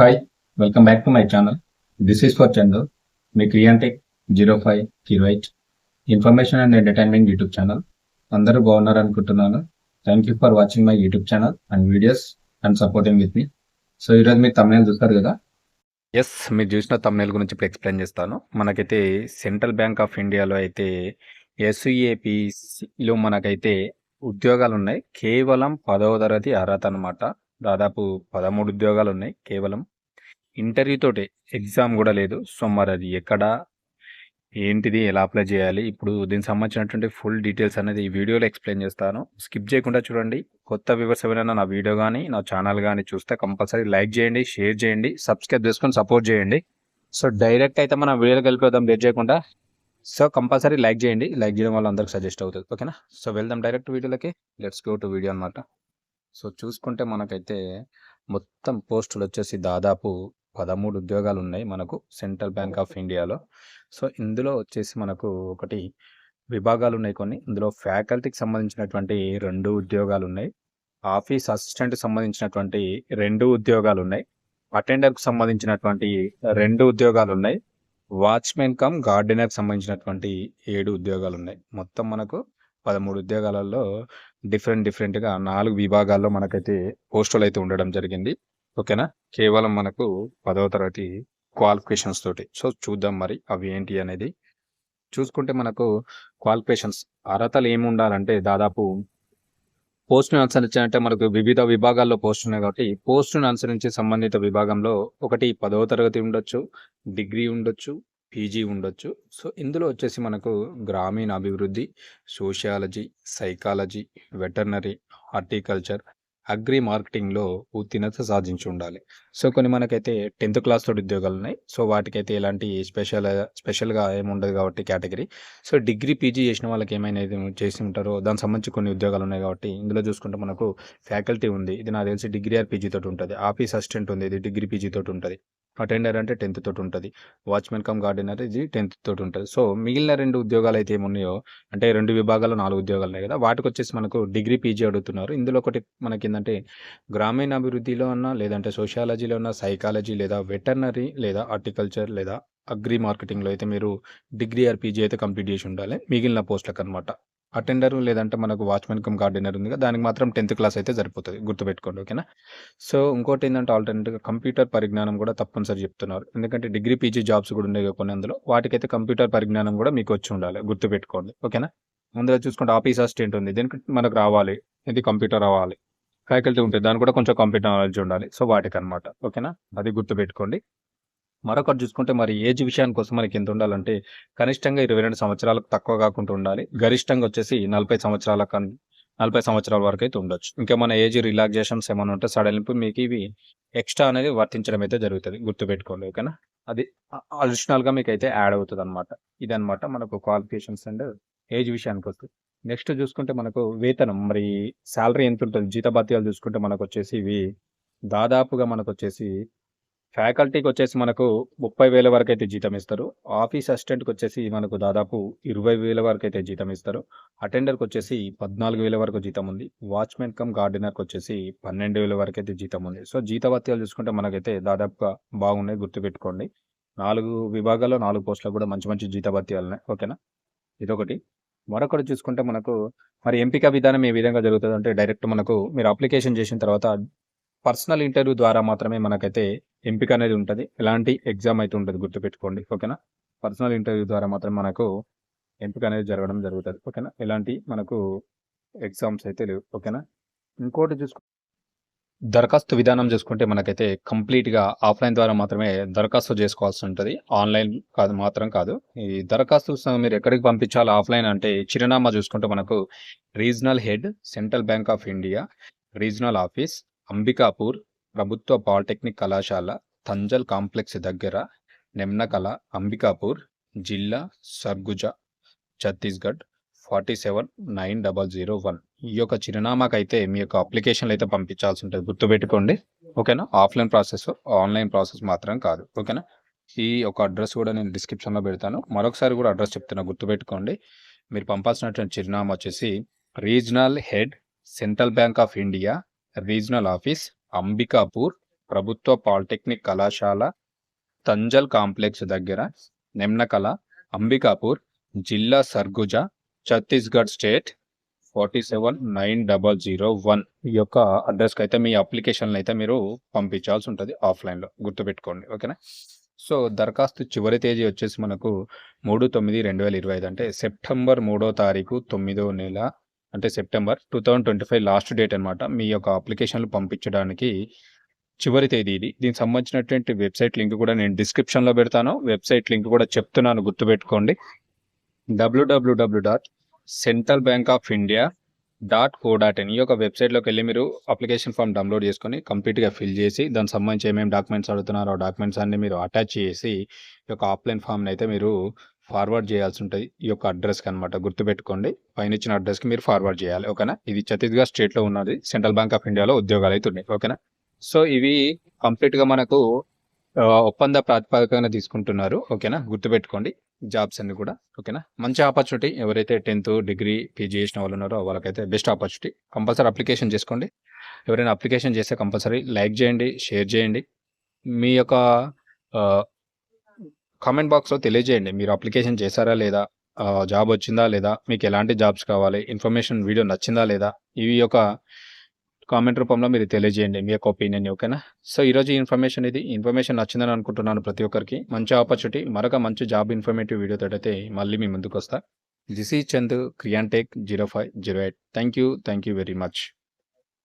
Hi welcome back to my channel this is for Chandu me క్రియాంటిక్ zero five zero eight information and entertainment YouTube channel అందరూ బాగున్నారు అనుకుంటున్నాను. Thank you for watching my YouTube channel and videos and supporting with me so ఈరోజు మీరు తమిళ చూస్తారు కదా? Yes మీరు చూసిన తమిళ గురించి ఇప్పుడు ఎక్స్ప్లెయిన్ చేస్తాను. మనకైతే సెంట్రల్ బ్యాంక్ ఆఫ్ ఇండియాలో అయితే ఎస్యుఏపిలో మనకైతే ఉద్యోగాలు ఉన్నాయి కేవలం పదవ తరగతి అర్హత అనమాట దాదాపు పదమూడు ఉద్యోగాలు ఉన్నాయి కేవలం ఇంటర్వ్యూ తోటి ఎగ్జామ్ కూడా లేదు. సో మరి అది ఎక్కడ? ఏంటిది? ఎలా అప్లై చేయాలి? ఇప్పుడు దీనికి సంబంధించినటువంటి ఫుల్ డీటెయిల్స్ అనేది ఈ వీడియోలో ఎక్స్ప్లెయిన్ చేస్తాను. స్కిప్ చేయకుండా చూడండి. కొత్త వ్యూవర్స్ ఎవరైనా నా వీడియో కానీ నా ఛానల్ కానీ చూస్తే కంపల్సరీ లైక్ చేయండి షేర్ చేయండి సబ్స్క్రైబ్ చేసుకొని సపోర్ట్ చేయండి. సో డైరెక్ట్ అయితే మనం వీడియోకి వెళ్ళిపోదాం లేట్ చేయకుండా. సో కంపల్సరీ లైక్ చేయండి. లైక్ చేయడం వల్ల అందరికి సజెస్ట్ అవుతుంది. ఓకేనా? సో వెళ్దాం డైరెక్ట్ వీడియోలకి. లెట్స్ గో టు వీడియో అనమాట సో చూసుకుంటే మనకైతే మొత్తం పోస్టులు వచ్చేసి దాదాపు పదమూడు ఉద్యోగాలు ఉన్నాయి మనకు సెంట్రల్ బ్యాంక్ ఆఫ్ ఇండియాలో. సో ఇందులో వచ్చేసి మనకు ఒకటి విభాగాలు ఉన్నాయి కొన్ని. ఇందులో ఫ్యాకల్టీకి సంబంధించినటువంటి రెండు ఉద్యోగాలు ఉన్నాయి ఆఫీస్ అసిస్టెంట్ సంబంధించినటువంటి రెండు ఉద్యోగాలు ఉన్నాయి అటెండర్కి సంబంధించినటువంటి రెండు ఉద్యోగాలు ఉన్నాయి వాచ్మెన్ కమ్ గార్డెనర్కి సంబంధించినటువంటి ఏడు ఉద్యోగాలు ఉన్నాయి మొత్తం మనకు పదమూడు ఉద్యోగాలలో డిఫరెంట్ డిఫరెంట్గా నాలుగు విభాగాల్లో మనకైతే పోస్టులు అయితే ఉండడం జరిగింది. ఓకేనా? కేవలం మనకు పదవ తరగతి క్వాలిఫికేషన్స్ తోటి. సో చూద్దాం మరి అవి ఏంటి అనేది. చూసుకుంటే మనకు క్వాలిఫికేషన్స్ అర్హతలు ఏమి ఉండాలంటే దాదాపు పోస్టును అనుసరించాలంటే మనకు వివిధ విభాగాల్లో పోస్ట్ ఉన్నాయి కాబట్టి పోస్టును అనుసరించి సంబంధిత విభాగంలో ఒకటి పదవ తరగతి ఉండొచ్చు డిగ్రీ ఉండొచ్చు పీజీ ఉండొచ్చు. సో ఇందులో వచ్చేసి మనకు గ్రామీణ అభివృద్ధి sociology psychology veterinary horticulture agri మార్కెటింగ్లో ఉత్తీర్ణత సాధించి ఉండాలి. సో కొన్ని మనకైతే టెన్త్ క్లాస్ తోటి ఉద్యోగాలు ఉన్నాయి. సో వాటికైతే ఎలాంటి స్పెషల్ స్పెషల్గా ఏముండదు కాబట్టి కేటగిరీ. సో డిగ్రీ పీజీ చేసిన వాళ్ళకి ఏమైనా చేసి ఉంటారో దానికి సంబంధించి కొన్ని ఉద్యోగాలు ఉన్నాయి కాబట్టి ఇందులో చూసుకుంటే మనకు ఫ్యాకల్టీ ఉంది. ఇది నాకు తెలిసి డిగ్రీ ఆర్ పీజీ తోటి ఉంటుంది. ఆఫీస్ అసిస్టెంట్ ఉంది. ఇది డిగ్రీ పీజీ తోటి ఉంటుంది. అటెండర్ అంటే టెన్త్ తోటి ఉంటుంది వాచ్మెన్ కమ్ గార్డెనర్ ఇది టెన్త్ తోటి ఉంటుంది సో మిగిలిన రెండు ఉద్యోగాలు అయితే ఏమున్నాయో అంటే రెండు విభాగాలు నాలుగు ఉద్యోగాలు ఉన్నాయి కదా వాటికి వచ్చేసి మనకు డిగ్రీ పీజీ అడుగుతున్నారు. ఇందులో ఒకటి మనకి ఏంటంటే గ్రామీణ అభివృద్ధిలో ఉన్న లేదంటే సోషియాలజీలో ఉన్న సైకాలజీ లేదా వెటర్నరీ లేదా హార్టికల్చర్ లేదా అగ్రి మార్కెటింగ్లో అయితే మీరు డిగ్రీ ఆర్ పీజీ అయితే కంప్లీట్ చేసి ఉండాలి. మిగిలిన పోస్టులకు అనమాట అటెండర్ లేదంటే మనకు వాచ్మెన్ కమ్ గార్డెనర్ ఉంది కదా దానికి మాత్రం టెన్త్ క్లాస్ అయితే సరిపోతుంది. గుర్తుపెట్టుకోండి ఓకేనా? సో ఇంకోటి ఏంటంటే ఆల్టర్నేట్గా కంప్యూటర్ పరిజ్ఞానం కూడా తప్పనిసరి చెప్తున్నారు. ఎందుకంటే డిగ్రీ పీజీ జాబ్స్ కూడా ఉన్నాయి కొన్ని అందులో. వాటికైతే కంప్యూటర్ పరిజ్ఞానం కూడా మీకు వచ్చి ఉండాలి. గుర్తుపెట్టుకోండి ఓకేనా? అందులో చూసుకుంటే ఆఫీస్ అసిస్టెంట్ ఉంది. దీనికి మనకు రావాలి? ఇది కంప్యూటర్ రావాలి. ఫ్యాకల్టీ ఉంటుంది దాని కూడా కొంచెం కంప్యూటర్ నాలెడ్జ్ ఉండాలి. సో వాటికి అనమాట ఓకేనా? అది గుర్తుపెట్టుకోండి. మరొకటి చూసుకుంటే మరి ఏజ్ విషయానికి కోసం మనకి ఎంత ఉండాలంటే కనిష్టంగా ఇరవై రెండు సంవత్సరాలకు తక్కువ కాకుండా ఉండాలి. గరిష్టంగా వచ్చేసి నలభై సంవత్సరాల నలభై సంవత్సరాల వరకు అయితే ఉండొచ్చు. ఇంకా మన ఏజ్ రిలాక్సేషన్స్ ఏమైనా ఉంటే సడలింపు మీకు ఇవి ఎక్స్ట్రా అనేది వర్తించడం అయితే జరుగుతుంది. గుర్తుపెట్టుకోండి ఓకేనా? అది అడిషనల్గా మీకు అయితే యాడ్ అవుతుంది అనమాట ఇదనమాట మనకు క్వాలిఫికేషన్స్ అండ్ ఏజ్ విషయానికి వస్తుంది నెక్స్ట్ చూసుకుంటే మనకు వేతనం. మరి శాలరీ ఎంత ఉంటుంది? జీతభత్యాలు చూసుకుంటే మనకు వచ్చేసి ఇవి దాదాపుగా మనకు వచ్చేసి ఫ్యాకల్టీకి వచ్చేసి మనకు ముప్పై వేల వరకు అయితే జీతం ఇస్తారు. ఆఫీస్ అసిస్టెంట్కి వచ్చేసి మనకు దాదాపు ఇరవై వేల వరకు అయితే జీతం ఇస్తారు. అటెండర్కి వచ్చేసి పద్నాలుగు వేల వరకు జీతం ఉంది. వాచ్మెన్ కమ్ గార్డెనర్కి వచ్చేసి పన్నెండు వేల వరకు అయితే జీతం ఉంది. సో జీతభత్యాలు చూసుకుంటే మనకైతే దాదాపుగా బాగున్నాయి గుర్తుపెట్టుకోండి. నాలుగు విభాగాల్లో నాలుగు పోస్టులకు కూడా మంచి మంచి జీతభత్యాలు ఉన్నాయి. ఓకేనా? ఇదొకటి. మరొకటి చూసుకుంటే మనకు మరి ఎంపిక విధానం ఏ విధంగా జరుగుతుంది అంటే డైరెక్ట్ మనకు మీరు అప్లికేషన్ చేసిన తర్వాత పర్సనల్ ఇంటర్వ్యూ ద్వారా మాత్రమే మనకైతే ఎంపిక అనేది ఉంటుంది. ఎలాంటి ఎగ్జామ్ అయితే ఉంటుంది గుర్తుపెట్టుకోండి ఓకేనా? పర్సనల్ ఇంటర్వ్యూ ద్వారా మాత్రం మనకు ఎంపిక అనేది జరగడం జరుగుతుంది ఓకేనా? ఎలాంటి మనకు ఎగ్జామ్స్ అయితే లేవు ఓకేనా? ఇంకోటి చూసుకో దరఖాస్తు విధానం చూసుకుంటే మనకైతే కంప్లీట్గా ఆఫ్లైన్ ద్వారా మాత్రమే దరఖాస్తు చేసుకోవాల్సి ఉంటుంది. ఆన్లైన్ కాదు మాత్రం కాదు. ఈ దరఖాస్తు మీరు ఎక్కడికి పంపించాలి ఆఫ్లైన్ అంటే చిరునామా చూసుకుంటే మనకు regional head central bank of India regional office Ambikapur ప్రభుత్వ పాలిటెక్నిక్ కళాశాల తంజల్ కాంప్లెక్స్ దగ్గర నిమ్నకల అంబికాపూర్ జిల్లా Surguja Chhattisgarh forty seven nine double zero one. ఈ యొక్క చిరునామాకైతే మీ యొక్క అప్లికేషన్లు అయితే పంపించాల్సి ఉంటుంది. గుర్తుపెట్టుకోండి. ఓకేనా? ఆఫ్లైన్ ప్రాసెస్ ఆన్లైన్ ప్రాసెస్ మాత్రం కాదు. ఓకేనా? ఈ ఒక అడ్రస్ కూడా నేను డిస్క్రిప్షన్లో పెడతాను. మరొకసారి కూడా అడ్రస్ చెప్తున్నా గుర్తుపెట్టుకోండి. మీరు పంపాల్సినటువంటి చిరునామా వచ్చేసి regional head central bank of India regional office Ambikapur ప్రభుత్వ పాలిటెక్నిక్ కళాశాల తంజల్ కాంప్లెక్స్ దగ్గర నిమ్నకళ అంబికాపూర్ జిల్లా Surguja Chhattisgarh state forty seven nine double zero one ఈ యొక్క అడ్రస్కి అయితే మీ అప్లికేషన్లు అయితే మీరు పంపించాల్సి ఉంటుంది ఆఫ్లైన్లో. గుర్తుపెట్టుకోండి. ఓకేనా? సో దరఖాస్తు చివరి తేదీ వచ్చేసి మనకు మూడు తొమ్మిది రెండు వేల ఇరవై ఐదు అంటే సెప్టెంబర్ మూడో తారీఖు తొమ్మిదో నెల అంటే September two thousand twenty five last date అనమాట మీ యొక్క అప్లికేషన్లు పంపించడానికి చివరి తేదీ ఇది. దీనికి సంబంధించినటువంటి వెబ్సైట్ లింక్ కూడా నేను డిస్క్రిప్షన్లో పెడతాను. వెబ్సైట్ లింక్ కూడా చెప్తున్నాను గుర్తుపెట్టుకోండి. W W W dot central bank of India dot co dot in ఈ యొక్క వెబ్సైట్లోకి వెళ్ళి మీరు అప్లికేషన్ ఫామ్ డౌన్లోడ్ చేసుకొని కంప్లీట్గా ఫిల్ చేసి దానికి సంబంధించి ఏమేమి డాక్యుమెంట్స్ అడుగుతున్నారో ఆ డాక్యుమెంట్స్ అన్ని మీరు అటాచ్ చేసి ఈ యొక్క ఆఫ్లైన్ ఫామ్ని అయితే మీరు ఫార్వర్డ్ చేయాల్సి ఉంటుంది ఈ యొక్క అడ్రస్కి అనమాట గుర్తుపెట్టుకోండి పైన ఇచ్చిన అడ్రస్కి మీరు ఫార్వర్డ్ చేయాలి ఓకేనా? ఇది ఛత్తీస్గఢ్ స్టేట్లో ఉన్నది సెంట్రల్ బ్యాంక్ ఆఫ్ ఇండియాలో ఉద్యోగాలు అయితే ఉన్నాయి ఓకేనా? సో ఇవి కంప్లీట్గా మనకు ఒప్పంద ప్రాతిపదికన తీసుకుంటున్నారు ఓకేనా? గుర్తుపెట్టుకోండి జాబ్స్ అన్ని కూడా ఓకేనా? మంచి ఆపర్చునిటీ ఎవరైతే టెన్త్ డిగ్రీ పీజీ చేసిన వాళ్ళు ఉన్నారో వాళ్ళకైతే బెస్ట్ ఆపర్చునిటీ కంపల్సరీ అప్లికేషన్ చేసుకోండి. ఎవరైనా అప్లికేషన్ చేస్తే కంపల్సరీ లైక్ చేయండి షేర్ చేయండి. మీ యొక్క కామెంట్ బాక్స్లో తెలియజేయండి. మీరు అప్లికేషన్ చేశారా లేదా? జాబ్ వచ్చిందా లేదా? మీకు ఎలాంటి జాబ్స్ కావాలి? ఇన్ఫర్మేషన్ వీడియో నచ్చిందా లేదా? ఇవి ఒక కామెంట్ రూపంలో మీరు తెలియజేయండి. మీ యొక్క ఒపీనియన్ ఓకేనా సో ఈరోజు ఇన్ఫర్మేషన్ ఇది. ఇన్ఫర్మేషన్ నచ్చిందని అనుకుంటున్నాను ప్రతి ఒక్కరికి. మంచి ఆపర్చునిటీ మరొక మంచి జాబ్ ఇన్ఫర్మేటివ్ వీడియోతో తోటైతే మళ్ళీ మీ ముందుకు వస్తా దిస్ ఈ చంద్ క్రియాన్ tech zero five zero eight thank you thank you very much